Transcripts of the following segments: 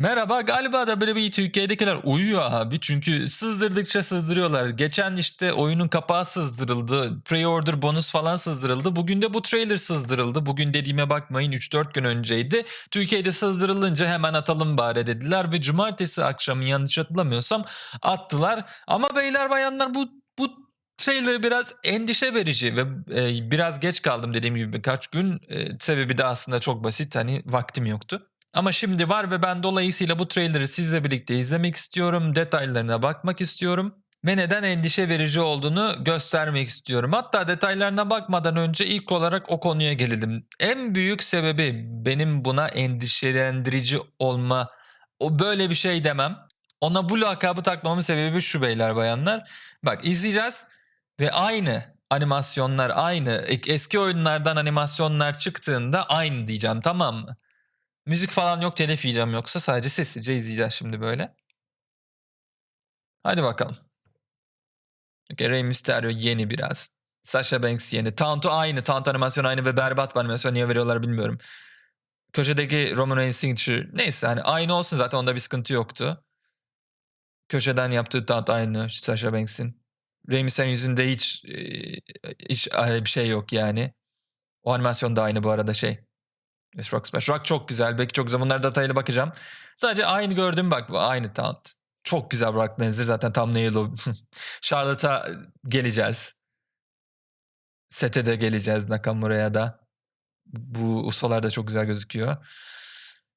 Merhaba galiba da böyle bir Türkiye'dekiler uyuyor abi çünkü sızdırdıkça sızdırıyorlar. Geçen işte oyunun kapağı sızdırıldı, pre-order bonus falan sızdırıldı. Bugün de bu trailer sızdırıldı. Bugün dediğime bakmayın 3-4 gün önceydi. Türkiye'de sızdırılınca hemen atalım bari dediler ve cumartesi akşamı yanlış hatırlamıyorsam attılar. Ama beyler bayanlar bu bu trailer biraz endişe verici ve e, biraz geç kaldım dediğim gibi birkaç gün. E, sebebi de aslında çok basit hani vaktim yoktu. Ama şimdi var ve ben dolayısıyla bu trailer'ı sizle birlikte izlemek istiyorum. Detaylarına bakmak istiyorum. Ve neden endişe verici olduğunu göstermek istiyorum. Hatta detaylarına bakmadan önce ilk olarak o konuya gelelim. En büyük sebebi benim buna endişelendirici olma, o böyle bir şey demem. Ona bu lakabı takmamın sebebi şu beyler bayanlar. Bak izleyeceğiz ve aynı animasyonlar aynı. Eski oyunlardan animasyonlar çıktığında aynı diyeceğim tamam mı? Müzik falan yok telif yiyeceğim yoksa sadece sessizce izleyeceğiz şimdi böyle. Hadi bakalım. Okay, Rey Mysterio yeni biraz. Sasha Banks yeni. Taunt'u aynı. Taunt animasyon aynı ve berbat bir animasyon. Niye veriyorlar bilmiyorum. Köşedeki Roman Reigns signature. Neyse hani aynı olsun zaten onda bir sıkıntı yoktu. Köşeden yaptığı taunt aynı Sasha Banks'in. Rey Mysterio'nun yüzünde hiç, e, hiç öyle bir şey yok yani. O animasyon da aynı bu arada şey. Yes, Rock Smash. Rock çok güzel. Belki çok güzel. Bunlara detaylı bakacağım. Sadece aynı gördüm bak. Aynı taunt. Çok güzel Brock Lesnar. Zaten thumbnail o. Charlotte'a geleceğiz. Sete de geleceğiz Nakamura'ya da. Bu usolar da çok güzel gözüküyor.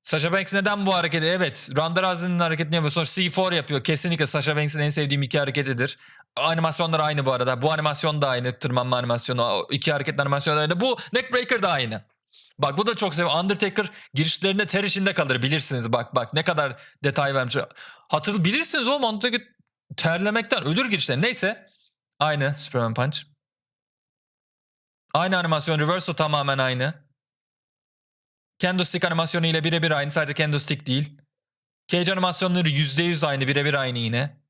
Sasha Banks neden bu hareketi? Evet. Ronda Rousey'nin hareketini yapıyor. Sonra C4 yapıyor. Kesinlikle Sasha Banks'in en sevdiğim iki hareketidir. Animasyonlar aynı bu arada. Bu animasyon da aynı. Tırmanma animasyonu. O iki hareketin animasyonu da aynı. Bu Neckbreaker da aynı. Bak bu da çok seviyorum. Undertaker girişlerinde ter içinde kalır bilirsiniz. Bak bak ne kadar detay vermiş. Hatırlı bilirsiniz oğlum Undertaker terlemekten ölür girişler. Neyse. Aynı Superman Punch. Aynı animasyon. Reverso tamamen aynı. Candlestick animasyonu ile birebir aynı. Sadece Candlestick değil. Cage animasyonları %100 aynı. Birebir aynı yine.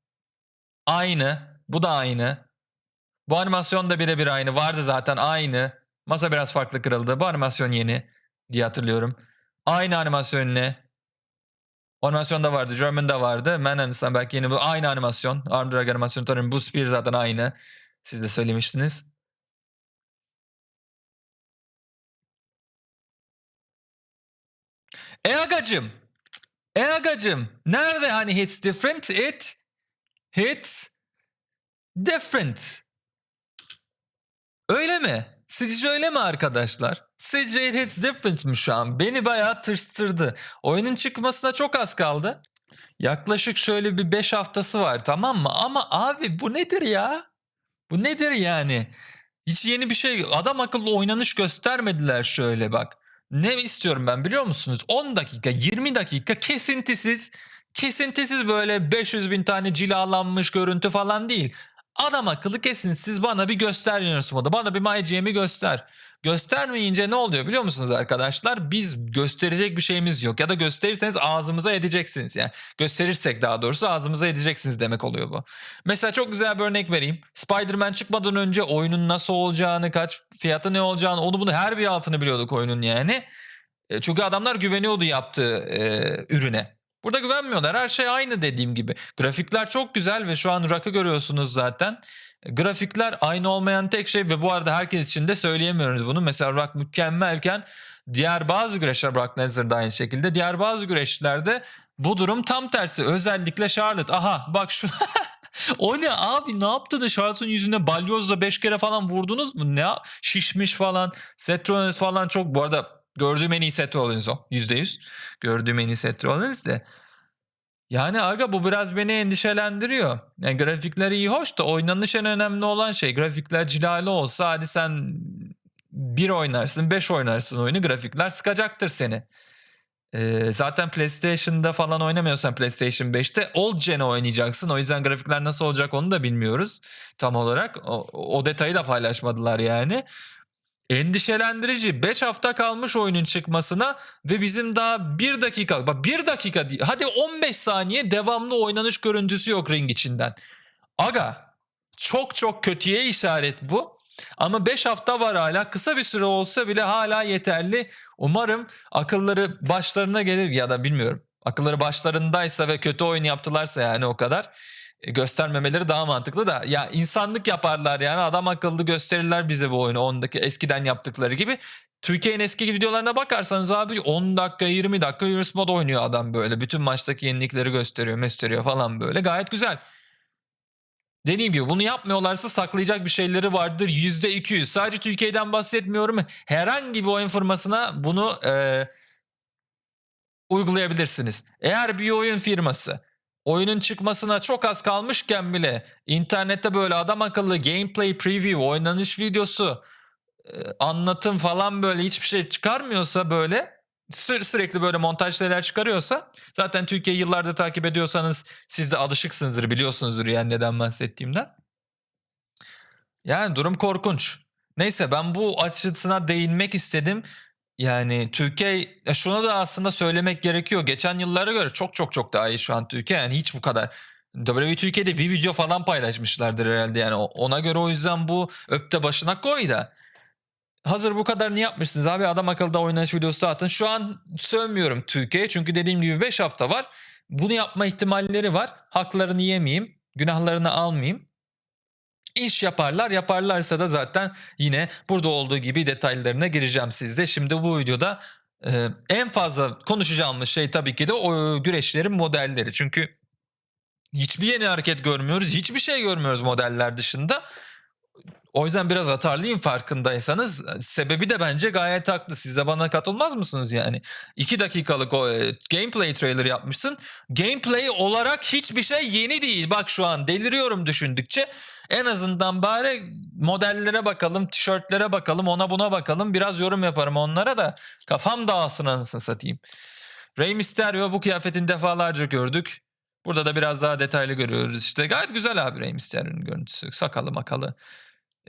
Aynı. Bu da aynı. Bu animasyon da birebir aynı. Vardı zaten aynı. Masa biraz farklı kırıldı. Bu animasyon yeni diye hatırlıyorum. Aynı animasyon yine. Animasyon da vardı. German'da vardı. Manhattan belki yeni bu. Aynı animasyon. Arm Drag animasyonu tanıyorum. Bu Spear zaten aynı. Siz de söylemiştiniz. E agacım. E agacım. Nerede hani hits different? It hits different. Öyle mi? Sizce öyle mi arkadaşlar? Sizce it hits different mi şu an? Beni bayağı tırstırdı. Oyunun çıkmasına çok az kaldı. Yaklaşık şöyle bir 5 haftası var tamam mı? Ama abi bu nedir ya? Bu nedir yani? Hiç yeni bir şey adam akıllı oynanış göstermediler şöyle bak. Ne istiyorum ben biliyor musunuz? 10 dakika 20 dakika kesintisiz kesintisiz böyle 500 bin tane cilalanmış görüntü falan değil. Adam akıllı kesin siz bana bir göster Yunus'umu Bana bir MyGM'i göster. Göstermeyince ne oluyor biliyor musunuz arkadaşlar? Biz gösterecek bir şeyimiz yok. Ya da gösterirseniz ağzımıza edeceksiniz. Yani gösterirsek daha doğrusu ağzımıza edeceksiniz demek oluyor bu. Mesela çok güzel bir örnek vereyim. Spider-Man çıkmadan önce oyunun nasıl olacağını, kaç fiyatı ne olacağını onu bunu her bir altını biliyorduk oyunun yani. E, Çünkü adamlar güveniyordu yaptığı e, ürüne. Burada güvenmiyorlar. Her şey aynı dediğim gibi. Grafikler çok güzel ve şu an Rock'ı görüyorsunuz zaten. Grafikler aynı olmayan tek şey ve bu arada herkes için de söyleyemiyoruz bunu. Mesela Rock mükemmelken diğer bazı güreşler Brock Lesnar da aynı şekilde. Diğer bazı güreşlerde bu durum tam tersi. Özellikle Charlotte. Aha bak şu o ne abi ne yaptı da Charlotte'ın yüzüne balyozla 5 kere falan vurdunuz mu? Ne şişmiş falan. Seth Rollins falan çok bu arada Gördüğüm en iyi Seth Rollins o. %100. Gördüğüm en iyi Seth Rollins de. Yani aga bu biraz beni endişelendiriyor. Yani grafikler iyi hoş da oynanış en önemli olan şey. Grafikler cilalı olsa hadi sen bir oynarsın, beş oynarsın oyunu grafikler sıkacaktır seni. Ee, zaten PlayStation'da falan oynamıyorsan PlayStation 5'te Old Gen'e oynayacaksın. O yüzden grafikler nasıl olacak onu da bilmiyoruz tam olarak. O, o detayı da paylaşmadılar yani. Endişelendirici. 5 hafta kalmış oyunun çıkmasına ve bizim daha 1 dakika bak 1 dakika değil hadi 15 saniye devamlı oynanış görüntüsü yok ring içinden. Aga çok çok kötüye işaret bu. Ama 5 hafta var hala kısa bir süre olsa bile hala yeterli. Umarım akılları başlarına gelir ya da bilmiyorum. akılları başlarındaysa ve kötü oyun yaptılarsa yani o kadar göstermemeleri daha mantıklı da ya insanlık yaparlar yani adam akıllı gösterirler bize bu oyunu ondaki eskiden yaptıkları gibi. Türkiye'nin eski videolarına bakarsanız abi 10 dakika 20 dakika mod oynuyor adam böyle. Bütün maçtaki yenilikleri gösteriyor gösteriyor falan böyle gayet güzel. Dediğim gibi bunu yapmıyorlarsa saklayacak bir şeyleri vardır %200. Sadece Türkiye'den bahsetmiyorum. Herhangi bir oyun firmasına bunu e, uygulayabilirsiniz. Eğer bir oyun firması oyunun çıkmasına çok az kalmışken bile internette böyle adam akıllı gameplay preview, oynanış videosu, e, anlatım falan böyle hiçbir şey çıkarmıyorsa böyle sü- sürekli böyle montaj şeyler çıkarıyorsa zaten Türkiye yıllardır takip ediyorsanız siz de alışıksınızdır biliyorsunuzdur yani neden bahsettiğimden. Yani durum korkunç. Neyse ben bu açısına değinmek istedim. Yani Türkiye ya şunu da aslında söylemek gerekiyor. Geçen yıllara göre çok çok çok daha iyi şu an Türkiye. Yani hiç bu kadar. WWE Türkiye'de bir video falan paylaşmışlardır herhalde. Yani ona göre o yüzden bu öpte başına koy da. Hazır bu kadar ne yapmışsınız abi adam akıllı oynanış videosu atın. Şu an sövmüyorum Türkiye'ye çünkü dediğim gibi 5 hafta var. Bunu yapma ihtimalleri var. Haklarını yemeyeyim, günahlarını almayayım. İş yaparlar. Yaparlarsa da zaten yine burada olduğu gibi detaylarına gireceğim sizde. Şimdi bu videoda e, en fazla konuşacağımız şey tabii ki de o güreşlerin modelleri. Çünkü hiçbir yeni hareket görmüyoruz. Hiçbir şey görmüyoruz modeller dışında. O yüzden biraz atarlıyım farkındaysanız. Sebebi de bence gayet haklı. Siz de bana katılmaz mısınız yani? 2 dakikalık o e, gameplay trailer yapmışsın. Gameplay olarak hiçbir şey yeni değil. Bak şu an deliriyorum düşündükçe. En azından bari modellere bakalım, tişörtlere bakalım, ona buna bakalım. Biraz yorum yaparım onlara da kafam dağılsın anasını satayım. Rey Mysterio bu kıyafetini defalarca gördük. Burada da biraz daha detaylı görüyoruz işte. Gayet güzel abi Rey Mysterio'nun görüntüsü. Sakalı makalı.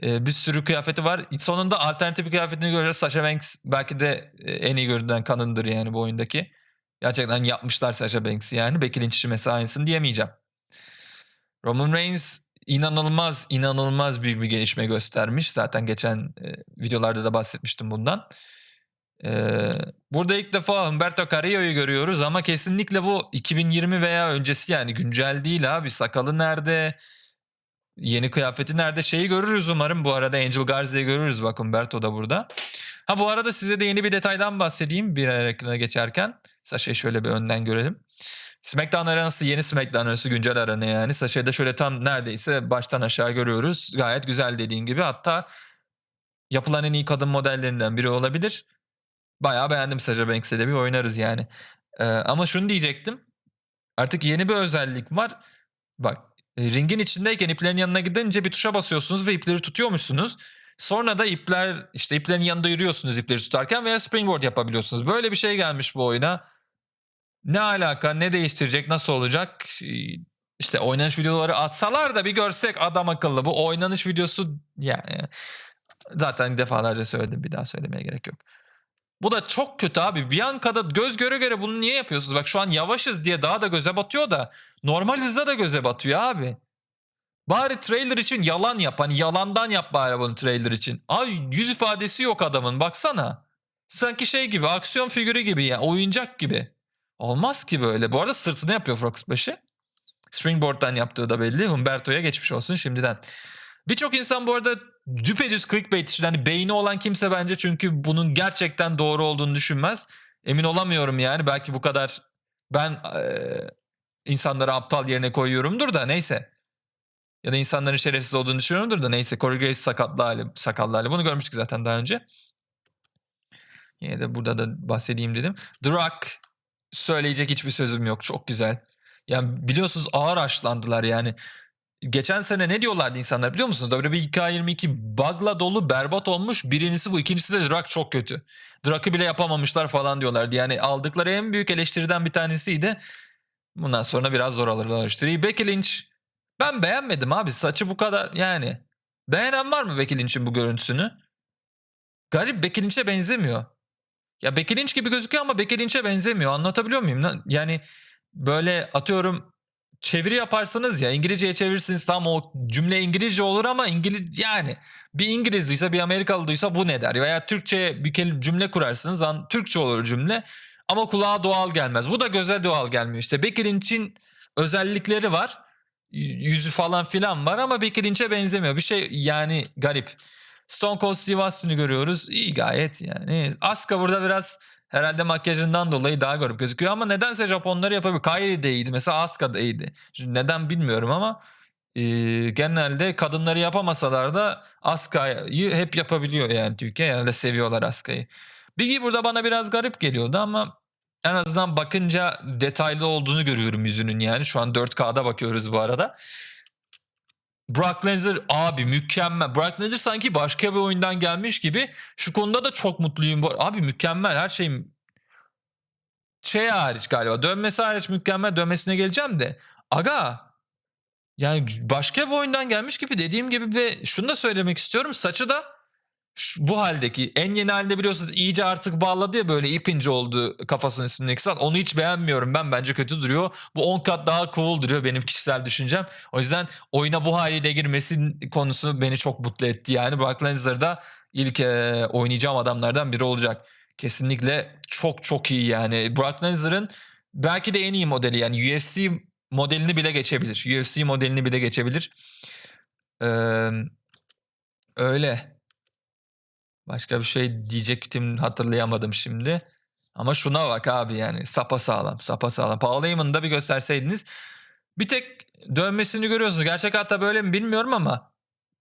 Ee, bir sürü kıyafeti var. Sonunda alternatif bir kıyafetini göreceğiz. Sasha Banks belki de e, en iyi görünen kanındır yani bu oyundaki. Gerçekten yapmışlar Sasha Banks'i yani. Becky Lynch için mesela aynısını diyemeyeceğim. Roman Reigns inanılmaz inanılmaz büyük bir gelişme göstermiş. Zaten geçen e, videolarda da bahsetmiştim bundan. Ee, burada ilk defa Humberto Carrillo'yu görüyoruz ama kesinlikle bu 2020 veya öncesi yani güncel değil abi. Sakalı nerede? Yeni kıyafeti nerede? Şeyi görürüz umarım. Bu arada Angel Garzia'yı görürüz. Bak Humberto da burada. Ha bu arada size de yeni bir detaydan bahsedeyim bir ekrana geçerken. Sasha'yı şöyle bir önden görelim. SmackDown arenası yeni SmackDown arenası güncel arena yani. Sasha'yı da şöyle tam neredeyse baştan aşağı görüyoruz. Gayet güzel dediğin gibi. Hatta yapılan en iyi kadın modellerinden biri olabilir. Bayağı beğendim Sasha Banks'e de bir oynarız yani. Ee, ama şunu diyecektim. Artık yeni bir özellik var. Bak ringin içindeyken iplerin yanına gidince bir tuşa basıyorsunuz ve ipleri tutuyormuşsunuz. Sonra da ipler işte iplerin yanında yürüyorsunuz ipleri tutarken veya springboard yapabiliyorsunuz. Böyle bir şey gelmiş bu oyuna. Ne alaka ne değiştirecek nasıl olacak? Ee, İşte oynanış videoları atsalar da bir görsek adam akıllı. Bu oynanış videosu yani zaten defalarca söyledim bir daha söylemeye gerek yok. Bu da çok kötü abi. Bianca'da göz göre göre bunu niye yapıyorsunuz? Bak şu an yavaşız diye daha da göze batıyor da normal hızda da göze batıyor abi. Bari trailer için yalan yap. Hani yalandan yap bari bunu trailer için. Abi yüz ifadesi yok adamın baksana. Sanki şey gibi aksiyon figürü gibi ya oyuncak gibi. Olmaz ki böyle. Bu arada sırtını yapıyor Fox başı. Springboard'dan yaptığı da belli. Humberto'ya geçmiş olsun şimdiden. Birçok insan bu arada düpedüz clickbait için hani beyni olan kimse bence çünkü bunun gerçekten doğru olduğunu düşünmez. Emin olamıyorum yani belki bu kadar ben eee, insanları aptal yerine koyuyorumdur da neyse. Ya da insanların şerefsiz olduğunu düşünüyorumdur da neyse. Corey Graves sakatlı hali, sakallı hali. Bunu görmüştük zaten daha önce. Yine de burada da bahsedeyim dedim. Rock söyleyecek hiçbir sözüm yok. Çok güzel. Yani biliyorsunuz ağır açlandılar yani. Geçen sene ne diyorlardı insanlar biliyor musunuz? WWE 2K22 bug'la dolu berbat olmuş. Birincisi bu. ikincisi de Rock çok kötü. Rock'ı bile yapamamışlar falan diyorlardı. Yani aldıkları en büyük eleştiriden bir tanesiydi. Bundan sonra biraz zor alırlar eleştiriyi. Becky Lynch ben beğenmedim abi. Saçı bu kadar yani. Beğenen var mı Becky Lynch'in bu görüntüsünü? Garip Becky Lynch'e benzemiyor. Ya Becky Lynch gibi gözüküyor ama Becky Lynch'e benzemiyor. Anlatabiliyor muyum? Yani böyle atıyorum çeviri yaparsınız ya İngilizceye çevirirsiniz tam o cümle İngilizce olur ama İngiliz yani bir İngiliz bir Amerikalı duysa bu ne der veya Türkçe bir kelime cümle kurarsınız an Türkçe olur cümle Ama kulağa doğal gelmez. Bu da göze doğal gelmiyor. İşte Becky Lynch'in özellikleri var. Yüzü falan filan var ama Becky Lynch'e benzemiyor. Bir şey yani garip. Stone Cold Steve Austin'i görüyoruz. İyi gayet yani. Asuka burada biraz herhalde makyajından dolayı daha garip gözüküyor ama nedense Japonları yapabiliyor. Kairi de iyiydi. Mesela Asuka da iyiydi. Şimdi neden bilmiyorum ama e, genelde kadınları yapamasalar da Asuka'yı hep yapabiliyor yani Türkiye. Herhalde seviyorlar Asuka'yı. Biggie burada bana biraz garip geliyordu ama en azından bakınca detaylı olduğunu görüyorum yüzünün yani. Şu an 4K'da bakıyoruz bu arada. Brock Lesnar abi mükemmel. Brock Lesnar sanki başka bir oyundan gelmiş gibi. Şu konuda da çok mutluyum. Abi mükemmel her şeyim. Şey hariç galiba. Dönmesi hariç mükemmel. Dönmesine geleceğim de. Aga yani başka bir oyundan gelmiş gibi dediğim gibi ve şunu da söylemek istiyorum. Saçı da şu- bu haldeki en yeni halinde biliyorsunuz iyice artık bağladı ya böyle ipince oldu kafasının üstündeki saat. Onu hiç beğenmiyorum ben bence kötü duruyor. Bu 10 kat daha cool duruyor benim kişisel düşüncem. O yüzden oyuna bu haliyle girmesi konusu beni çok mutlu etti yani. Brock Lesnar da ilk e, oynayacağım adamlardan biri olacak. Kesinlikle çok çok iyi yani. Brock Lesnar'ın belki de en iyi modeli yani UFC modelini bile geçebilir. UFC modelini bile geçebilir. Ee, öyle. Başka bir şey diyecektim hatırlayamadım şimdi. Ama şuna bak abi yani sapa sağlam sapa sağlam. Paul Heyman'ı da bir gösterseydiniz. Bir tek dönmesini görüyorsunuz. Gerçek hatta böyle mi bilmiyorum ama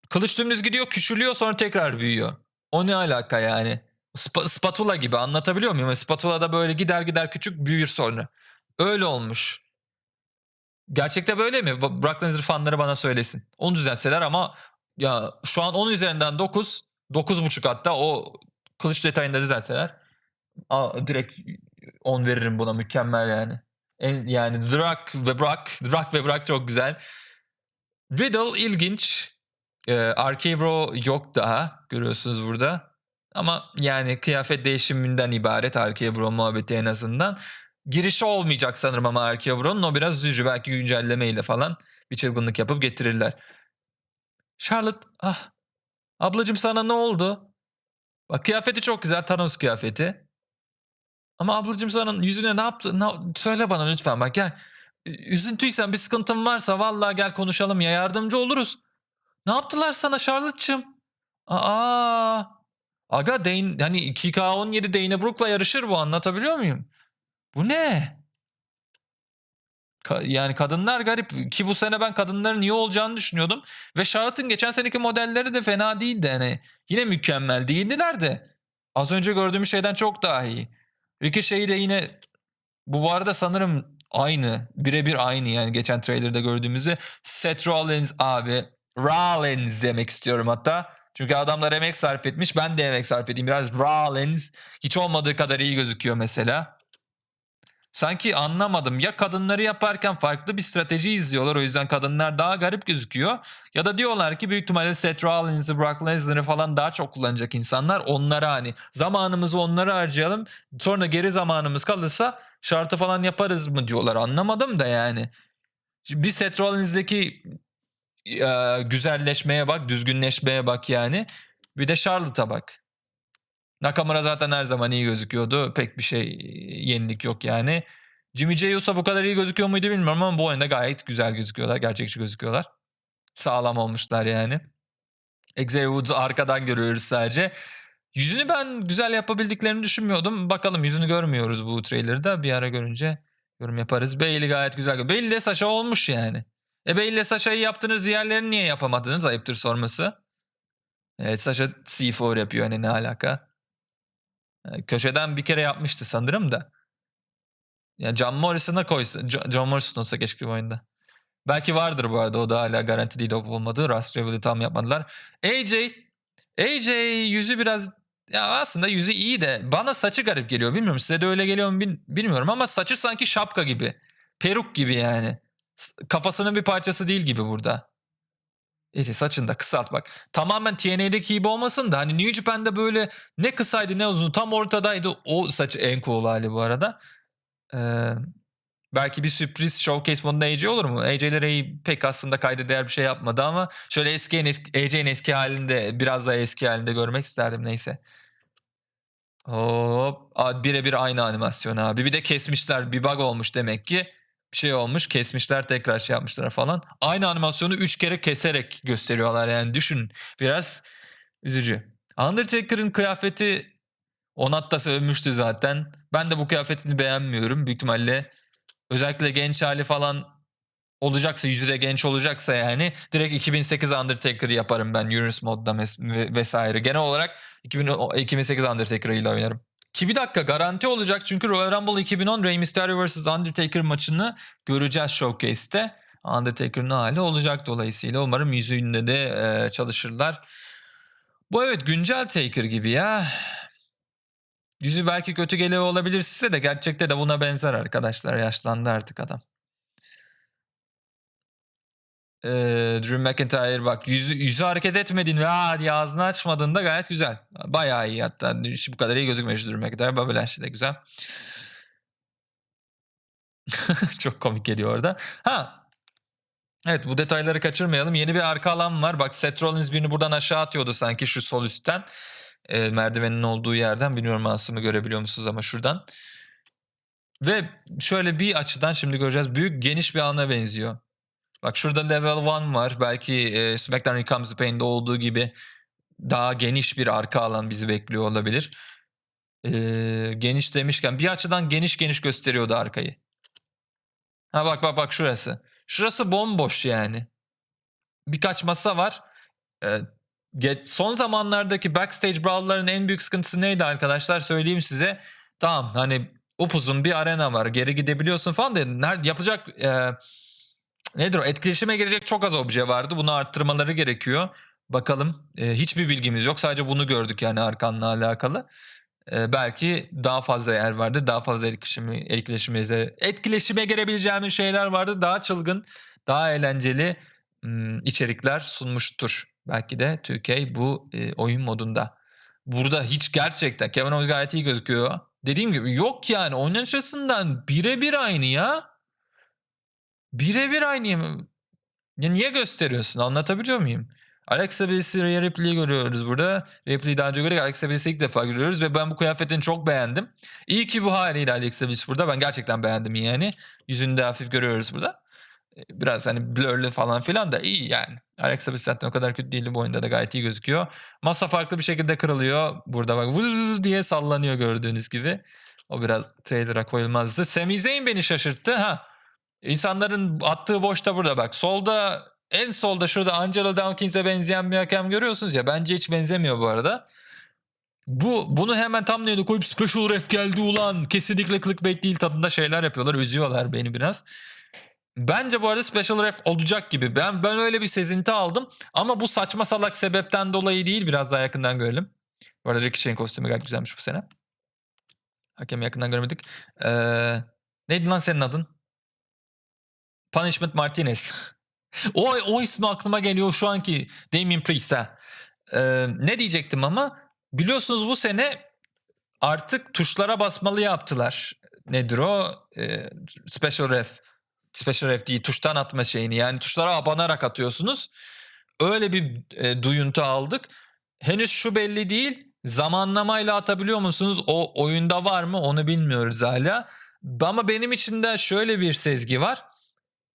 kılıç dümdüz gidiyor küçülüyor sonra tekrar büyüyor. O ne alaka yani? Spa- spatula gibi anlatabiliyor muyum? Spatula da böyle gider gider küçük büyür sonra. Öyle olmuş. Gerçekte böyle mi? Brock Lesnar fanları bana söylesin. Onu düzeltseler ama ya şu an 10 üzerinden 9, 9.5 hatta o kılıç detayında düzeltseler aa, direkt 10 veririm buna mükemmel yani. En, yani Drak ve Brock, Drak ve Brock çok güzel. Riddle ilginç. Ee, RK-Bro yok daha görüyorsunuz burada. Ama yani kıyafet değişiminden ibaret RK-Bro muhabbeti en azından. Girişi olmayacak sanırım ama RK-Bro'nun o biraz üzücü. Belki güncellemeyle falan bir çılgınlık yapıp getirirler. Charlotte ah ablacım sana ne oldu? Bak kıyafeti çok güzel Thanos kıyafeti. Ama ablacım sana yüzüne ne yaptı? Ne, söyle bana lütfen bak gel. Üzüntüysen bir sıkıntın varsa vallahi gel konuşalım ya yardımcı oluruz. Ne yaptılar sana Charlotte'cığım? Aa. Aga Dane hani 2K17 Dana Brooke'la yarışır bu anlatabiliyor muyum? Bu ne? Yani kadınlar garip ki bu sene ben kadınların iyi olacağını düşünüyordum. Ve Charlotte'ın geçen seneki modelleri de fena değildi. Hani yine mükemmel değildiler de. Az önce gördüğümüz şeyden çok daha iyi. Ricochet'i de yine bu arada sanırım aynı. Birebir aynı yani geçen trailer'da gördüğümüzü. Seth Rollins abi. Rollins demek istiyorum hatta. Çünkü adamlar emek sarf etmiş. Ben de emek sarf edeyim. Biraz Rollins. Hiç olmadığı kadar iyi gözüküyor mesela. Sanki anlamadım. Ya kadınları yaparken farklı bir strateji izliyorlar. O yüzden kadınlar daha garip gözüküyor. Ya da diyorlar ki büyük ihtimalle Seth Rollins'i, Brock Lesnar'ı falan daha çok kullanacak insanlar. Onlara hani zamanımızı onlara harcayalım. Sonra geri zamanımız kalırsa şartı falan yaparız mı diyorlar. Anlamadım da yani. Bir Seth Rollins'deki e, güzelleşmeye bak, düzgünleşmeye bak yani. Bir de Charlotte'a bak. Nakamura zaten her zaman iyi gözüküyordu. Pek bir şey yenilik yok yani. Jimmy J Uso bu kadar iyi gözüküyor muydu bilmiyorum ama bu oyunda gayet güzel gözüküyorlar. Gerçekçi gözüküyorlar. Sağlam olmuşlar yani. Xavier Woods'u arkadan görüyoruz sadece. Yüzünü ben güzel yapabildiklerini düşünmüyordum. Bakalım yüzünü görmüyoruz bu trailer'da. Bir ara görünce yorum yaparız. Bailey gayet güzel. Bailey ile Sasha olmuş yani. E Bailey ile Sasha'yı yaptınız diğerlerini niye yapamadınız? Ayıptır sorması. Evet Sasha C4 yapıyor hani ne alaka? E, Köşeden bir kere yapmıştı sanırım da. Ya John Morrison'a koysa, Jo- John Morrison olsa keşke bu oyunda. Belki vardır bu arada o da hala garanti değil olmadı. Rust Rivalry tam yapmadılar. AJ, AJ yüzü biraz ya aslında yüzü iyi de bana saçı garip geliyor. Bilmiyorum size de öyle geliyor mu bil- bilmiyorum ama saçı sanki şapka gibi. Peruk gibi yani. Kafasının bir parçası değil gibi burada. İşte saçını da kısalt bak. Tamamen TNA'deki gibi olmasın da hani New Japan'da böyle ne kısaydı ne uzun tam ortadaydı. O saç en cool hali bu arada. Ee, belki bir sürpriz showcase modunda AJ olur mu? AJ'ler pek aslında kayda değer bir şey yapmadı ama şöyle eski, eski AJ'nin eski halinde biraz daha eski halinde görmek isterdim neyse. Hop. Birebir aynı animasyon abi. Bir de kesmişler. Bir bug olmuş demek ki. Şey olmuş. Kesmişler tekrar şey yapmışlar falan. Aynı animasyonu 3 kere keserek gösteriyorlar yani. Düşün. Biraz üzücü. Undertaker'ın kıyafeti Onat da sövmüştü zaten. Ben de bu kıyafetini beğenmiyorum. Büyük ihtimalle özellikle genç hali falan olacaksa yüzü de genç olacaksa yani direkt 2008 Undertaker yaparım ben Uranus modda vesaire. Genel olarak 2000, o- 2008 Undertaker ile oynarım. Ki bir dakika garanti olacak çünkü Royal Rumble 2010 Rey Mysterio vs Undertaker maçını göreceğiz Showcase'te. Undertaker'ın hali olacak dolayısıyla umarım yüzüğünde de e, çalışırlar. Bu evet güncel Taker gibi ya. Yüzü belki kötü geliyor olabilir size de gerçekte de buna benzer arkadaşlar. Yaşlandı artık adam. Ee, Drew McIntyre bak yüzü, yüzü hareket etmedin ve aa diye ağzını açmadığında gayet güzel. Bayağı iyi hatta. Bu kadar iyi gözükmüyor Drew McIntyre. Bobby Lashley de güzel. Çok komik geliyor orada. Ha Evet bu detayları kaçırmayalım. Yeni bir arka alan var. Bak Seth Rollins birini buradan aşağı atıyordu sanki şu sol üstten. Ee, merdivenin olduğu yerden. Bilmiyorum Masum'u görebiliyor musunuz ama şuradan. Ve şöyle bir açıdan şimdi göreceğiz. Büyük geniş bir alana benziyor. Bak şurada level 1 var. Belki e, SmackDown Here Comes the Pain'de olduğu gibi daha geniş bir arka alan bizi bekliyor olabilir. Ee, geniş demişken bir açıdan geniş geniş gösteriyordu arkayı. Ha bak bak bak şurası. Şurası bomboş yani. Birkaç masa var. Ee, ge- son zamanlardaki backstage brawl'ların en büyük sıkıntısı neydi arkadaşlar? Söyleyeyim size. Tamam hani upuzun bir arena var. Geri gidebiliyorsun falan da yapacak e, nedir o? Etkileşime girecek çok az obje vardı. Bunu arttırmaları gerekiyor. Bakalım. E, hiçbir bilgimiz yok. Sadece bunu gördük yani arkanla alakalı. E, belki daha fazla yer vardı. Daha fazla etkileşimi, etkileşime, etkileşime girebileceğimiz şeyler vardı. Daha çılgın, daha eğlenceli hmm, içerikler sunmuştur. Belki de 2K bu e, oyun modunda. Burada hiç gerçekten Kevin Owens gayet iyi gözüküyor. Dediğim gibi yok yani oynanış açısından birebir aynı ya. Birebir aynı. Ya niye gösteriyorsun? Anlatabiliyor muyum? Alexa Bliss'i Ripley'i görüyoruz burada. Ripley'i daha önce gördük. Alexa Bliss'i ilk defa görüyoruz ve ben bu kıyafetini çok beğendim. İyi ki bu haliyle Alexa Bliss burada. Ben gerçekten beğendim yani. Yüzünü de hafif görüyoruz burada. Ee, Biraz hani blurlı falan filan da iyi yani. Alexa Bliss zaten o kadar kötü değildi. Bu oyunda da gayet iyi gözüküyor. Masa farklı bir şekilde kırılıyor. Burada bak vız diye sallanıyor gördüğünüz gibi. O biraz trailer'a koyulmazdı. Sami Zayn beni şaşırttı. Ha İnsanların attığı boşta burada bak. Solda en solda şurada Angelo Dawkins'e benzeyen bir hakem görüyorsunuz ya. Bence hiç benzemiyor bu arada. Bu bunu hemen tam neydi koyup special ref geldi ulan. Kesinlikle clickbait değil tadında şeyler yapıyorlar. Üzüyorlar beni biraz. Bence bu arada special ref olacak gibi. Ben ben öyle bir sezinti aldım. Ama bu saçma salak sebepten dolayı değil. Biraz daha yakından görelim. Bu arada Ricochet'in kostümü gayet güzelmiş bu sene. Hakemi yakından göremedik. Ee, neydi lan senin adın? Punishment Martinez. o, o ismi aklıma geliyor şu anki Damien Priest'e. Ee, ne diyecektim ama biliyorsunuz bu sene artık tuşlara basmalı yaptılar. Nedir o? Ee, special ref. Special ref değil tuştan atma şeyini yani tuşlara abanarak atıyorsunuz. Öyle bir e, duyuntu aldık. Henüz şu belli değil. Zamanlamayla atabiliyor musunuz? O oyunda var mı? Onu bilmiyoruz hala. Ama benim için de şöyle bir sezgi var.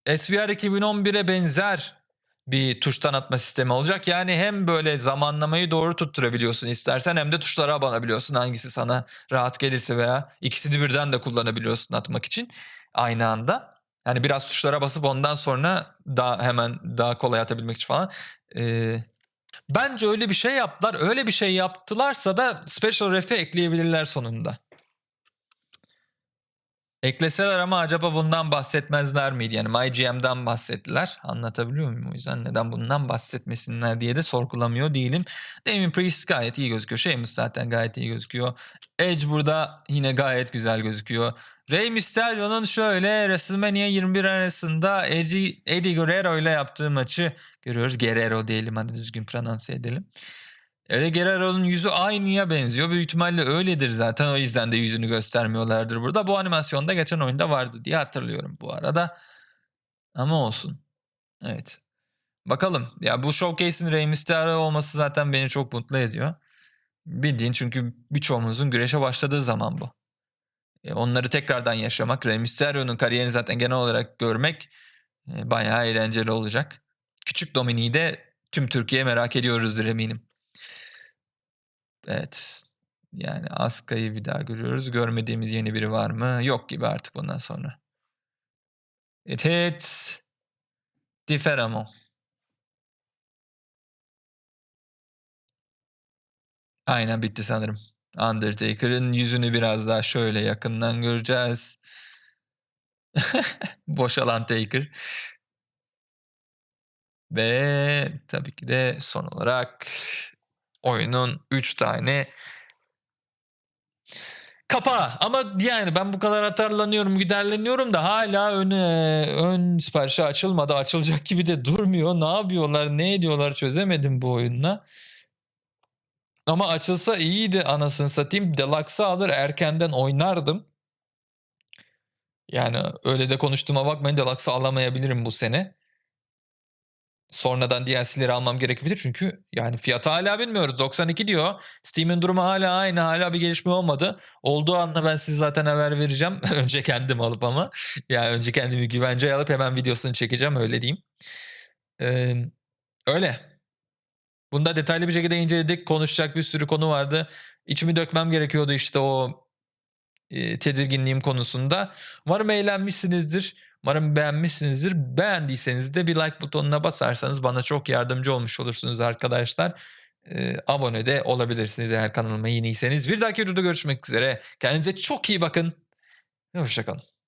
SVR 2011'e benzer bir tuştan atma sistemi olacak. Yani hem böyle zamanlamayı doğru tutturabiliyorsun istersen hem de tuşlara abanabiliyorsun hangisi sana rahat gelirse veya ikisini birden de kullanabiliyorsun atmak için aynı anda. Yani biraz tuşlara basıp ondan sonra daha hemen daha kolay atabilmek için falan. Ee, bence öyle bir şey yaptılar. Öyle bir şey yaptılarsa da Special Ref'i ekleyebilirler sonunda. Ekleseler ama acaba bundan bahsetmezler miydi? Yani MyGM'den bahsettiler. Anlatabiliyor muyum? O yüzden neden bundan bahsetmesinler diye de sorgulamıyor değilim. Damien Priest gayet iyi gözüküyor. Sheamus zaten gayet iyi gözüküyor. Edge burada yine gayet güzel gözüküyor. Rey Mysterio'nun şöyle WrestleMania 21 arasında Eddie, Eddie Guerrero ile yaptığı maçı görüyoruz. Guerrero diyelim hadi düzgün prononse edelim. Öyle Guerrero'nun yüzü aynıya benziyor. Büyük ihtimalle öyledir zaten. O yüzden de yüzünü göstermiyorlardır burada. Bu animasyonda geçen oyunda vardı diye hatırlıyorum bu arada. Ama olsun. Evet. Bakalım. Ya bu showcase'in Rey Mysterio olması zaten beni çok mutlu ediyor. Bildiğin çünkü birçoğumuzun güreşe başladığı zaman bu. E, onları tekrardan yaşamak, Rey Mysterio'nun kariyerini zaten genel olarak görmek e, bayağı eğlenceli olacak. Küçük Dominik'i de tüm Türkiye merak ediyoruzdur eminim. Evet. Yani Aska'yı bir daha görüyoruz. Görmediğimiz yeni biri var mı? Yok gibi artık bundan sonra. It hits Differamo. Aynen bitti sanırım. Undertaker'ın yüzünü biraz daha şöyle yakından göreceğiz. Boşalan Taker. Ve tabii ki de son olarak oyunun 3 tane kapağı. Ama yani ben bu kadar atarlanıyorum, giderleniyorum da hala öne, ön siparişi açılmadı. Açılacak gibi de durmuyor. Ne yapıyorlar, ne ediyorlar çözemedim bu oyunla. Ama açılsa iyiydi anasını satayım. Deluxe'ı alır erkenden oynardım. Yani öyle de konuştuğuma bakmayın Deluxe'ı alamayabilirim bu sene. Sonradan DLC'leri almam gerekebilir çünkü yani fiyatı hala bilmiyoruz. 92 diyor. Steam'in durumu hala aynı. Hala bir gelişme olmadı. Olduğu anda ben size zaten haber vereceğim. önce kendim alıp ama. Yani önce kendimi güvenceye alıp hemen videosunu çekeceğim öyle diyeyim. Ee, öyle. Bunda detaylı bir şekilde inceledik. Konuşacak bir sürü konu vardı. İçimi dökmem gerekiyordu işte o e, tedirginliğim konusunda. Umarım eğlenmişsinizdir. Umarım beğenmişsinizdir. Beğendiyseniz de bir like butonuna basarsanız bana çok yardımcı olmuş olursunuz arkadaşlar. Ee, abone de olabilirsiniz eğer kanalıma yeniyseniz. Bir dahaki videoda görüşmek üzere. Kendinize çok iyi bakın. Hoşçakalın.